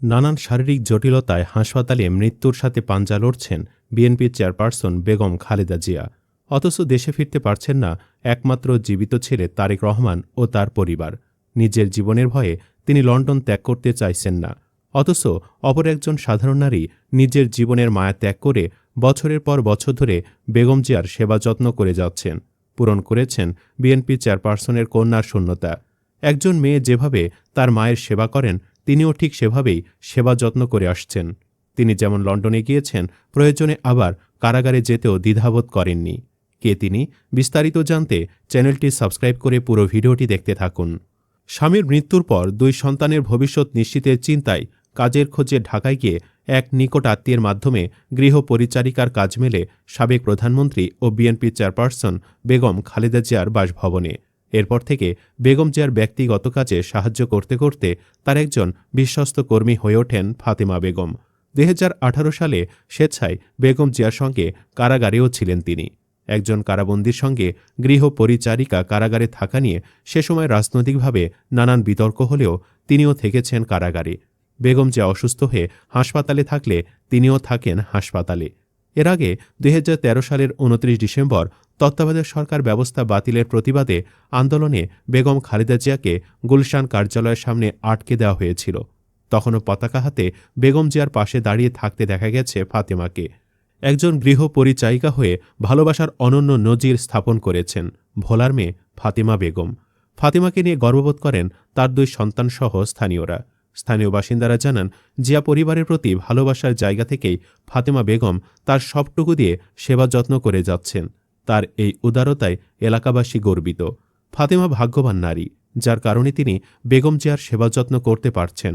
নানান শারীরিক জটিলতায় হাসপাতালে মৃত্যুর সাথে পাঞ্জা লড়ছেন বিএনপির চেয়ারপারসন বেগম খালেদা জিয়া। অথচ দেশে ফিরতে পারছেন না একমাত্র জীবিত ছেলে তারেক রহমান ও তার পরিবার। নিজের জীবনের ভয়ে তিনি লন্ডন ত্যাগ করতে চাইছেন না। অথচ অপর একজন সাধারণ নারী নিজের জীবনের মায়া ত্যাগ করে বছরের পর বছর ধরে বেগম জিয়ার সেবা যত্ন করে যাচ্ছেন, পূরণ করেছেন বিএনপি চেয়ারপারসনের কন্যার শূন্যতা। একজন মেয়ে যেভাবে তার মায়ের সেবা করেন তিনিও ঠিক সেভাবেই সেবা যত্ন করে আসছেন। তিনি যেমন লন্ডনে গিয়েছেন, প্রয়োজনে আবার কারাগারে যেতেও দ্বিধাবোধ করেননি। কে তিনি, বিস্তারিত জানতে চ্যানেলটি সাবস্ক্রাইব করে পুরো ভিডিওটি দেখতে থাকুন। স্বামীর মৃত্যুর পর দুই সন্তানের ভবিষ্যৎ নিশ্চিতের চিন্তায় কাজের খোঁজে ঢাকায় গিয়ে এক নিকট আত্মীয়ের মাধ্যমে গৃহ পরিচারিকার কাজ মেলে সাবেক প্রধানমন্ত্রী ও বিএনপি চেয়ারপারসন বেগম খালেদা জিয়ার বাসভবনে। এরপর থেকে বেগম জিয়ার ব্যক্তিগত কাজে সাহায্য করতে করতে তার একজন বিশ্বস্ত কর্মী হয়ে ওঠেন ফাতেমা বেগম। দুই হাজার আঠারো সালে স্বেচ্ছায় বেগম জিয়ার সঙ্গে কারাগারেও ছিলেন তিনি। একজন কারাবন্দির সঙ্গে গৃহ পরিচারিকা কারাগারে থাকা নিয়ে সে সময় রাজনৈতিকভাবে নানান বিতর্ক হলেও তিনিও থেকেছেন কারাগারে। বেগম জিয়া অসুস্থ হয়ে হাসপাতালে থাকলে তিনিও থাকেন হাসপাতালে। এর আগে দুই হাজার তেরো সালের উনত্রিশ ডিসেম্বর তত্ত্বাবধায়ক সরকার ব্যবস্থা বাতিলের প্রতিবাদে আন্দোলনে বেগম খালেদা জিয়াকে গুলশান কার্যালয়ের সামনে আটকে দেওয়া হয়েছিল। তখনও পতাকা হাতে বেগম জিয়ার পাশে দাঁড়িয়ে থাকতে দেখা গেছে ফাতেমাকে। একজন গৃহ পরিচায়িকা হয়ে ভালোবাসার অনন্য নজির স্থাপন করেছেন ভোলার মেয়ে ফাতেমা বেগম। ফাতেমাকে নিয়ে গর্ববোধ করেন তার দুই সন্তানসহ স্থানীয়রা। স্থানীয় বাসিন্দারা জানান, জিয়া পরিবারের প্রতি ভালোবাসার জায়গা থেকেই ফাতেমা বেগম তার সবটুকু দিয়ে সেবা যত্ন করে যাচ্ছেন। তার এই উদারতায় এলাকাবাসী গর্বিত। ফাতেমা ভাগ্যবান নারী, যার কারণে তিনি বেগম জিয়ার সেবা যত্ন করতে পারছেন।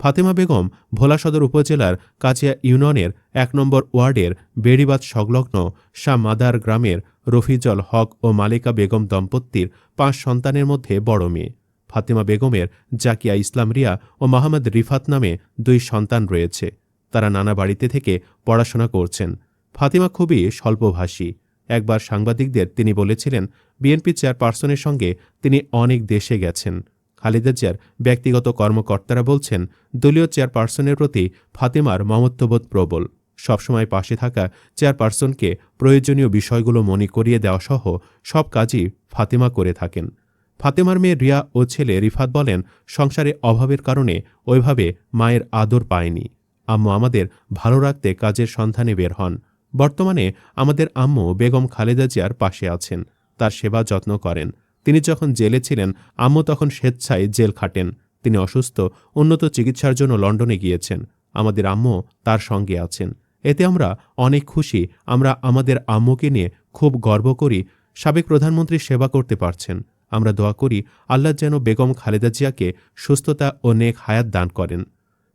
ফাতেমা বেগম ভোলা সদর উপজেলার কাচিয়া ইউনিয়নের এক নম্বর ওয়ার্ডের বেড়িবাদ সংলগ্ন শাহ মাদার গ্রামের রফিজল হক ও মালিকা বেগম দম্পতির পাঁচ সন্তানের মধ্যে বড় মেয়ে। ফাতেমা বেগমের জাকিয়া ইসলাম রিয়া ও মোহাম্মদ রিফাত নামে দুই সন্তান রয়েছে। তারা নানা বাড়িতে থেকে পড়াশোনা করছেন। ফাতিমা খুবই স্বল্পভাষী। একবার সাংবাদিকদের তিনি বলেছিলেন, বিএনপি চেয়ারপারসনের সঙ্গে তিনি অনেক দেশে গেছেন। খালেদা জিয়ার ব্যক্তিগত কর্মকর্তারা বলছেন, দলীয় চেয়ারপারসনের প্রতি ফাতেমার মমত্ববোধ প্রবল। সবসময় পাশে থাকা চেয়ারপারসনকে প্রয়োজনীয় বিষয়গুলো মনে করিয়ে দেওয়া সহ সব কাজই ফাতেমা করে থাকেন। ফাতেমার মেয়ে রিয়া ও ছেলে রিফাত বলেন, সংসারে অভাবের কারণে ওইভাবে মায়ের আদর পায়নি। আম্মু আমাদের ভালো রাখতে কাজের সন্ধানে বের হন। বর্তমানে আমাদের আম্মু বেগম খালেদা জিয়ার পাশে আছেন। তার সেবা যত্ন করেন। তিনি যখন জেলে ছিলেন, আম্মু তখন স্বেচ্ছায় জেল খাটেন। তিনি অসুস্থ, উন্নত চিকিৎসার জন্য লন্ডনে গিয়েছেন। আমাদের আম্মু তার সঙ্গে আছেন। এতে আমরা অনেক খুশি। আমরা আমাদের আম্মুকে নিয়ে খুব গর্ব করি। সাবেক প্রধানমন্ত্রী সেবা করতে পারছেন। আমরা দোয়া করি আল্লাহ যেন বেগম খালেদা জিয়াকে সুস্থতা ও নেক হায়াত দান করেন।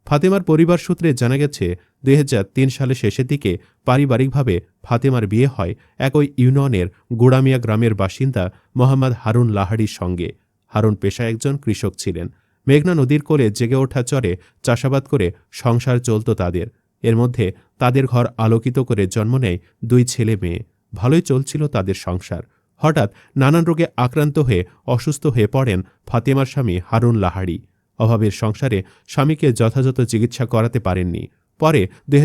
ফাতেমার পরিবার সূত্রে জানা গেছে, দুই সালে শেষের দিকে পারিবারিকভাবে ফাতেমার বিয়ে হয় একই ইউনিয়নের গুড়ামিয়া গ্রামের বাসিন্দা মোহাম্মদ হারুন লাহাড়ির সঙ্গে। হারুন পেশায় একজন কৃষক ছিলেন। মেঘনা নদীর কোলে জেগে ওঠা চরে চাষাবাদ করে সংসার চলত তাদের। এর মধ্যে তাদের ঘর আলোকিত করে জন্ম নেয় দুই ছেলে মেয়ে। ভালোই চলছিল তাদের সংসার। হঠাৎ নানান রোগে আক্রান্ত হয়ে অসুস্থ হয়ে পড়েন ফাতেমার স্বামী হারুন লাহাড়ি অভাবের সংসারে স্বামীকে যথাযথ চিকিৎসা করাতে পারেননি। পরে দুই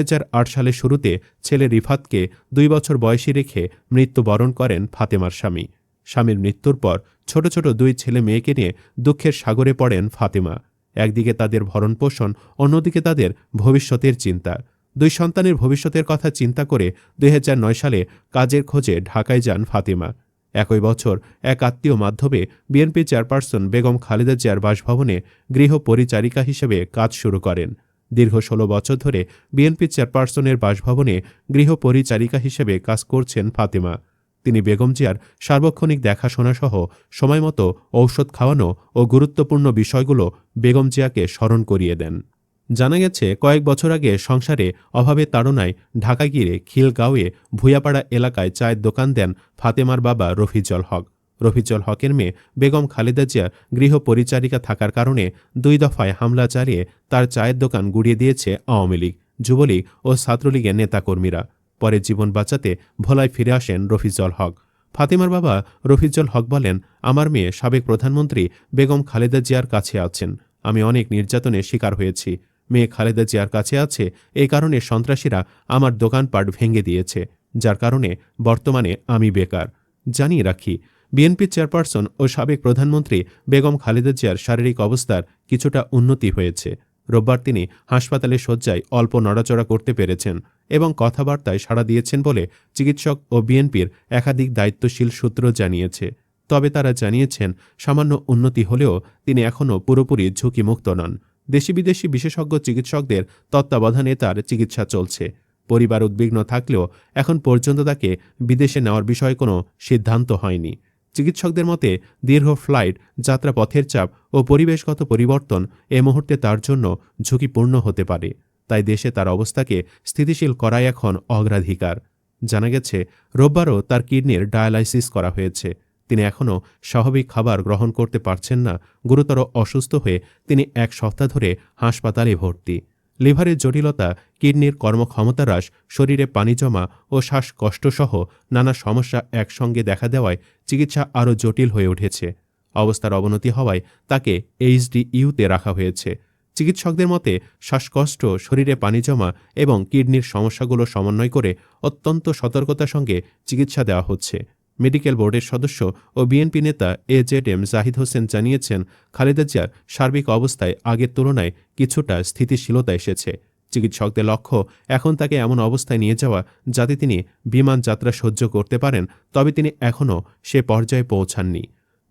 সালের শুরুতে ছেলে রিফাতকে দুই বছর বয়সী রেখে মৃত্যুবরণ করেন ফাতেমার স্বামী। স্বামীর মৃত্যুর পর ছোট ছোট দুই ছেলে মেয়েকে নিয়ে দুঃখের সাগরে পড়েন ফাতেমা। একদিকে তাদের ভরণ পোষণ অন্যদিকে তাদের ভবিষ্যতের চিন্তা। দুই সন্তানের ভবিষ্যতের কথা চিন্তা করে দুই হাজার নয় সালে কাজের খোঁজে ঢাকায় যান ফাতেমা। একই বছর এক আত্মীয় মাধ্যমে বিএনপি চেয়ারপারসন বেগম খালেদা জিয়ার বাসভবনে গৃহ পরিচারিকা হিসেবে কাজ শুরু করেন। দীর্ঘ ষোলো বছর ধরে বিএনপি চেয়ারপারসনের বাসভবনে গৃহ পরিচারিকা হিসেবে কাজ করছেন ফাতেমা। তিনি বেগম জিয়ার সার্বক্ষণিক দেখাশোনাসহ সময়মতো ঔষধ খাওয়ানো ও গুরুত্বপূর্ণ বিষয়গুলো বেগম জিয়াকে স্মরণ করিয়ে দেন। জানা গেছে, কয়েক বছর আগে সংসারে অভাবে তাড়নায় ঢাকা গিয়ে খিলগাঁওয়ে ভুয়াপাড়া এলাকায় চায়ের দোকান দেন ফাতেমার বাবা রফিজল হক। রফিজল হকের মেয়ে বেগম খালেদা জিয়া গৃহ পরিচারিকা থাকার কারণে দুই দফায় হামলা চালিয়ে তার চায়ের দোকান গুড়িয়ে দিয়েছে আওয়ামী লীগ, যুবলীগ ও ছাত্রলীগের নেতাকর্মীরা। পরে জীবন বাঁচাতে ভোলায় ফিরে আসেন রফিজল হক। ফাতেমার বাবা রফিজল হক বলেন, আমার মেয়ে সাবেক প্রধানমন্ত্রী বেগম খালেদা জিয়ার কাছে আছেন। আমি অনেক নির্যাতনের শিকার হয়েছি। মেয়ে খালেদা জিয়ার কাছে আছে। এই কারণে সন্ত্রাসীরা আমার দোকানপাট ভেঙে দিয়েছে, যার কারণে বর্তমানে আমি বেকার। জানিয়ে রাখি, বিএনপি চেয়ারপারসন ও সাবেক প্রধানমন্ত্রী বেগম খালেদা জিয়ার শারীরিক অবস্থার কিছুটা উন্নতি হয়েছে। রোববার তিনি হাসপাতালে শয্যায় অল্প নড়াচড়া করতে পেরেছেন এবং কথাবার্তায় সাড়া দিয়েছেন বলে চিকিৎসক ও বিএনপির একাধিক দায়িত্বশীল সূত্র জানিয়েছে। তবে তারা জানিয়েছেন, সামান্য উন্নতি হলেও তিনি এখনও পুরোপুরি ঝুঁকিমুক্ত নন। দেশি বিদেশি বিশেষজ্ঞ চিকিৎসকদের তত্ত্বাবধানে তার চিকিৎসা চলছে। পরিবার উদ্বিগ্ন থাকলেও এখন পর্যন্ত তাকে বিদেশে নেওয়ার বিষয়ে কোনো সিদ্ধান্ত হয়নি। চিকিৎসকদের মতে, দীর্ঘ ফ্লাইট, যাত্রাপথের চাপ ও পরিবেশগত পরিবর্তন এ মুহূর্তে তার জন্য ঝুঁকিপূর্ণ হতে পারে। তাই দেশে তার অবস্থাকে স্থিতিশীল করাই এখন অগ্রাধিকার। জানা গেছে, রোববারও তার কিডনির ডায়ালাইসিস করা হয়েছে। তিনি এখনও স্বাভাবিক খাবার গ্রহণ করতে পারছেন না, গুরুতর অসুস্থ হয়ে তিনি এক সপ্তাহ ধরে হাসপাতালে ভর্তি। লিভারের জটিলতা, কিডনির কর্মক্ষমতা হ্রাস, শরীরে পানি জমা ও শ্বাসকষ্টসহ নানা সমস্যা একসঙ্গে দেখা দেওয়ায় চিকিৎসা আরও জটিল হয়ে উঠেছে। অবস্থার অবনতি হওয়ায় তাকে এইচডিইউতে রাখা হয়েছে। চিকিৎসকদের মতে, শ্বাসকষ্ট, শরীরে পানি জমা এবং কিডনির সমস্যাগুলো সমন্বয় করে অত্যন্ত সতর্কতার সঙ্গে চিকিৎসা দেওয়া হচ্ছে। মেডিকেল বোর্ডের সদস্য ও বিএনপি নেতা A Z M Zahid Hossain জানিয়েছেন, খালেদা জিয়ার সার্বিক অবস্থায় আগের তুলনায় কিছুটা স্থিতিশীলতা এসেছে। চিকিৎসকদের লক্ষ্য, এখন তাকে এমন অবস্থায় নিয়ে যাওয়া যাতে তিনি বিমান যাত্রা সহ্য করতে পারেন, তবে তিনি এখনও সে পর্যায়ে পৌঁছাননি।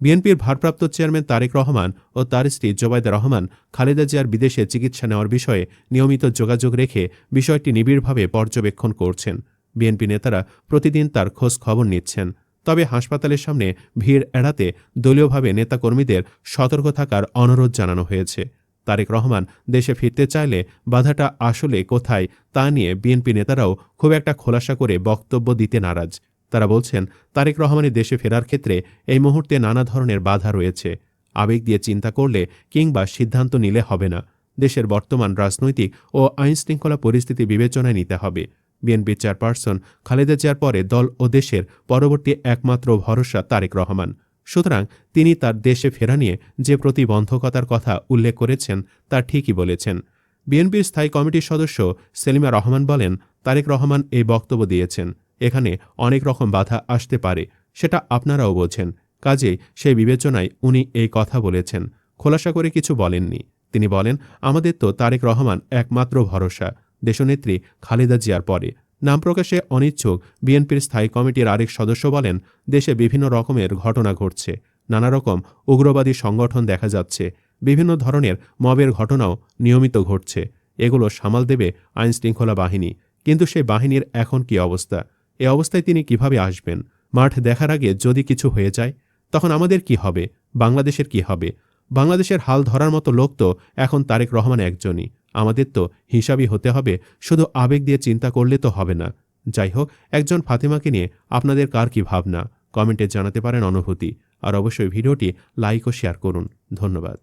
বিএনপির ভারপ্রাপ্ত চেয়ারম্যান তারেক রহমান ও তার স্ত্রী জোবায়দা রহমান খালেদা জিয়ার বিদেশে চিকিৎসা নেওয়ার বিষয়ে নিয়মিত যোগাযোগ রেখে বিষয়টি নিবিড়ভাবে পর্যবেক্ষণ করছেন। বিএনপি নেতারা প্রতিদিন তার খোঁজ খবর নিচ্ছেন। তবে হাসপাতালের সামনে ভিড় এড়াতে দলীয়ভাবে নেতাকর্মীদের সতর্ক থাকার অনুরোধ জানানো হয়েছে। তারেক রহমান দেশে ফিরতে চাইলে বাধাটা আসলে কোথায় তা নিয়ে বিএনপি নেতারাও খুব একটা খোলাসা করে বক্তব্য দিতে নারাজ। তারা বলছেন, তারেক রহমানের দেশে ফেরার ক্ষেত্রে এই মুহূর্তে নানা ধরনের বাধা রয়েছে। আবেগ দিয়ে চিন্তা করলে কিংবা সিদ্ধান্ত নিলে হবে না। দেশের বর্তমান রাজনৈতিক ও আইনশৃঙ্খলা পরিস্থিতি বিবেচনায় নিতে হবে। বিএনপি চেয়ারপারসন খালেদা জিয়ার পরে দল ও দেশের পরবর্তী একমাত্র ভরসা তারেক রহমান। সুতরাং তিনি তার দেশে ফেরা নিয়ে যে প্রতিবন্ধকতার কথা উল্লেখ করেছেন তা ঠিকই বলেছেন। বিএনপির স্থায়ী কমিটির সদস্য সেলিমা রহমান বলেন, তারেক রহমান এই বক্তব্য দিয়েছেন। এখানে অনেক রকম বাধা আসতে পারে, সেটা আপনারাও বোঝেন। কাজেই সেই বিবেচনায় উনি এই কথা বলেছেন। খোলাসা করে কিছু বলেননি। তিনি বলেন, আমাদের তো তারেক রহমান একমাত্র ভরসা। দেশনেত্রী খালেদা জিয়ার পরে। নাম প্রকাশে অনিচ্ছুক বিএনপির স্থায়ী কমিটির আরেক সদস্য বলেন, দেশে বিভিন্ন রকমের ঘটনা ঘটছে, নানা রকম উগ্রবাদী সংগঠন দেখা যাচ্ছে, বিভিন্ন ধরনের মবের ঘটনাও নিয়মিত ঘটছে, এগুলো সামাল দেবে আইনশৃঙ্খলা বাহিনী। কিন্তু সেই বাহিনীর এখন কি অবস্থা? এ অবস্থায় তিনি কীভাবে আসবেন? মাঠ দেখার আগে যদি কিছু হয়ে যায়, তখন আমাদের কি হবে? বাংলাদেশের কি হবে? বাংলাদেশের হাল ধরার মতো লোক তো এখন তারেক রহমান একজনই। আমাদের তো হিসাবই হতে হবে, শুধু আবেগ দিয়ে চিন্তা করলে তো হবে না। যাই হোক, একজন ফাতেমাকে নিয়ে আপনাদের কার কি ভাবনা? কমেন্টে জানাতে পারেন অনুভূতি। আর অবশ্যই ভিডিওটি লাইক ও শেয়ার করুন। ধন্যবাদ।